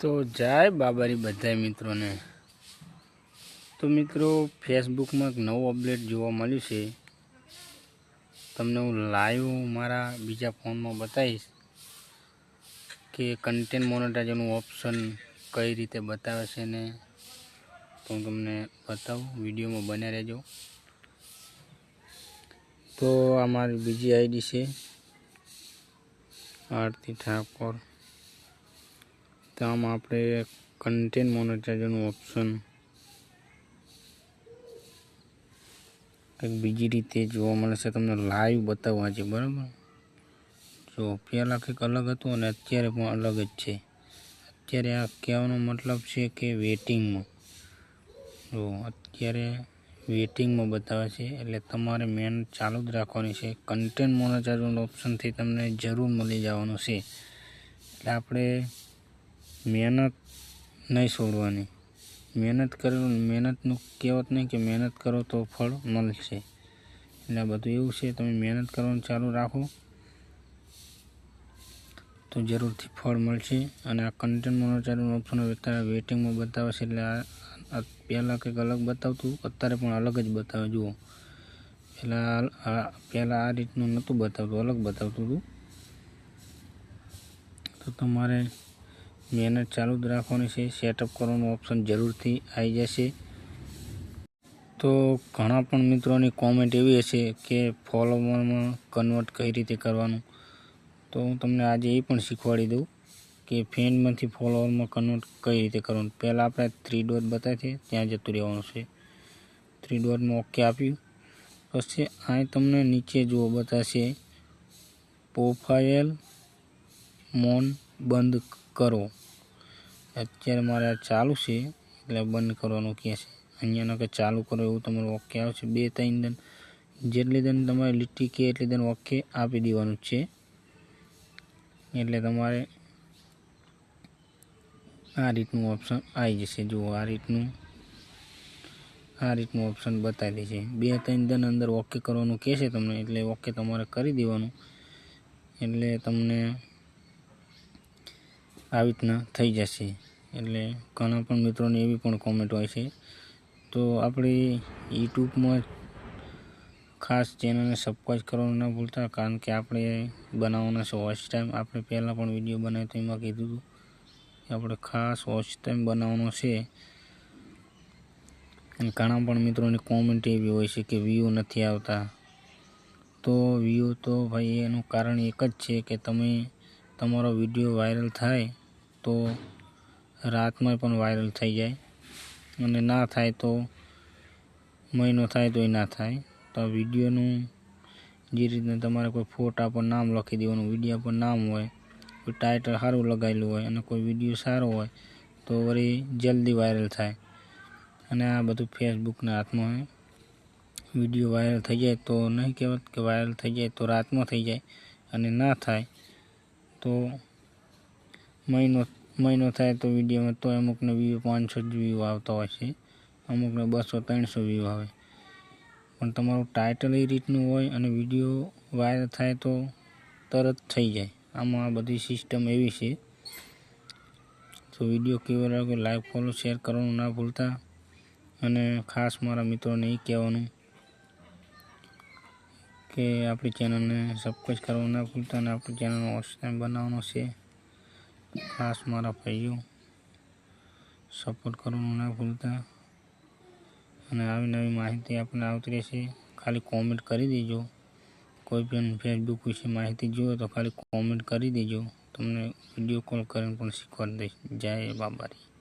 તો જય બાબારી બધા મિત્રોને. તો મિત્રો ફેસબુકમાં એક નવું અપડેટ જોવા મળ્યું છે. તમને હું લાઈવ મારા બીજા ફોનમાં બતાવીશ કે કન્ટેન્ટ મોનેટાઇઝરનું ઓપ્શન કઈ રીતે બતાવે છે ને તો હું તમને બતાવું. વિડીયોમાં બન્યા રહેજો. તો આ મારી બીજી આઈડી છે. આરતી ઠાકોર. આમાં આપણે કન્ટેન્ટ મોનેટાઇઝરનું ઓપ્શન કંઈક બીજી રીતે જોવા મળે છે, તમને લાઈવ બતાવવા છે, બરાબર? જો પહેલાં કંઈક અલગ હતું અને અત્યારે પણ અલગ જ છે. અત્યારે આ કહેવાનો મતલબ છે કે વેટિંગમાં જો અત્યારે વેટિંગમાં બતાવે છે, એટલે તમારે મહેનત ચાલુ જ રાખવાની છે. કન્ટેન્ટ મોનેટાઇઝરનો ઓપ્શનથી તમને જરૂર મળી જવાનું છે. એટલે આપણે મહેનત નહીં છોડવાની. મહેનત કરો મહેનતનું કહેવત નહીં કે મહેનત કરો તો ફળ મળશે. એટલે આ બધું એવું છે, તમે મહેનત કરવાનું ચાલુ રાખો. તો જરૂરથી ફળ મળશે અને આ કન્ટેન્ટ મોનેટાઇઝરનો ઓપ્શન અત્યારે વેટિંગમાં બતાવે છે, એટલે આ પહેલાં કંઈક અલગ બતાવતું, અત્યારે પણ અલગ જ બતાવે, જુઓ. પહેલાં પહેલાં આ રીતનું નહોતું બતાવતું, અલગ બતાવતું હતું. તો તમારે મહેનત ચાલુ જ રાખવાની છે. સેટઅપ કરવાનું ઓપ્શન જરૂરથી આવી જશે. તો ઘણા પણ મિત્રોની કોમેન્ટ એવી હશે કે ફોલોવરમાં કન્વર્ટ કઈ રીતે કરવાનું. તો હું તમને આજે એ પણ શીખવાડી દઉં કે ફ્રેન્ડમાંથી ફોલોવરમાં કન્વર્ટ કઈ રીતે કરવાનું. પહેલાં આપણે થ્રી ડોટ બતાવે છે, ત્યાં જતું રહેવાનું છે. થ્રી ડોટમાં ઓકે આપ્યું. પછી અહીં તમને નીચે જુઓ બતાવશે પ્રોફાઇલ મોન બંધ કરો. અત્યારે મારે ચાલુ છે, એટલે બંધ કરવાનું કહે છે. અહીંયાનો કે ચાલુ કરો એવું તમારું ઓકે આવશે બે, ત્રણ દન જેટલી દન તમારે લીટી કે એટલી દન ઓકે આપી દેવાનું છે. એટલે તમારે આ રીતનું ઓપ્શન આવી જશે. જુઓ આ રીતનું આ રીતનું ઓપ્શન બતાવી દે છે. બે, ત્રણ દન અંદર ઓકે કરવાનું કહેશે તમને, એટલે ઓકે તમારે કરી દેવાનું. એટલે તમને આવી રીતના થઈ જશે. એટલે ઘણા પણ મિત્રોની એવી પણ કોમેન્ટ હોય છે. તો આપણી યુટ્યુબમાં ખાસ ચેનલને સબસ્ક્રાઈબ કરવાનું ના ભૂલતા, કારણ કે આપણે બનાવવાના છે વોચ ટાઈમ આપણે પહેલાં પણ વીડિયો બનાવ્યો તો એમાં કીધું હતું કે આપણે ખાસ વોચ ટાઈમ બનાવવાનો છે. અને ઘણા પણ મિત્રોની કોમેન્ટ એવી હોય છે કે વ્યૂ નથી આવતા. તો વ્યૂ તો ભાઈ એનું કારણ એક જ છે કે તમે તમારો વીડિયો વાયરલ થાય તો રાતમાં પણ વાયરલ થઈ જાય. અને ના થાય તો મહિનો થાય તોય ના થાય. તો આ વિડીયોનું જે રીતના તમારે કોઈ ફોટા પર નામ લખી દેવાનું, વીડિયો પર નામ હોય, કોઈ ટાઇટલ સારું લગાવેલું હોય અને કોઈ વીડિયો સારો હોય, તો વળી જલ્દી વાયરલ થાય. અને આ બધું ફેસબુકના હાથમાં હોય વીડિયો વાયરલ થઈ જાય તો નહીં કહેવત કે વાયરલ થઈ જાય તો રાતમાં થઈ જાય અને ના થાય તો મહિનો મહિનો થાય તો વિડીયોમાં તો અમુકને વ્યૂ પાંચસો જ વ્યૂ આવતા હોય છે. અમુકને બસો, ત્રણસો વ્યૂ આવે. પણ તમારું ટાઇટલ એ રીતનું હોય અને વીડિયો વાયરલ થાય તો તરત થઈ જાય. આમાં આ બધી સિસ્ટમ એવી છે. તો વીડિયો કેવો લાગ્યો લાઈક ફોલો શેર કરવાનું ના ભૂલતા. અને ખાસ મારા મિત્રોને એ કહેવાનું કે આપણી ચેનલને સબસ્ક્રાઈબ કરવાનું ના ભૂલતા અને આપણી ચેનલનો વોચ બનાવવાનો છે. ખાસ મારા ભાઈઓ સપોર્ટ કરવાનું ના ભૂલતા. અને આવી નવી માહિતી આપણને આવતી રહેશે. ખાલી કોમેન્ટ કરી દેજો. કોઈ પણ ફેસબુક વિશે માહિતી જોઈએ તો ખાલી કોમેન્ટ કરી દેજો. તમને વીડિયો કોલ કરીને પણ શીખવાડી દઈશ. જય બાબારી.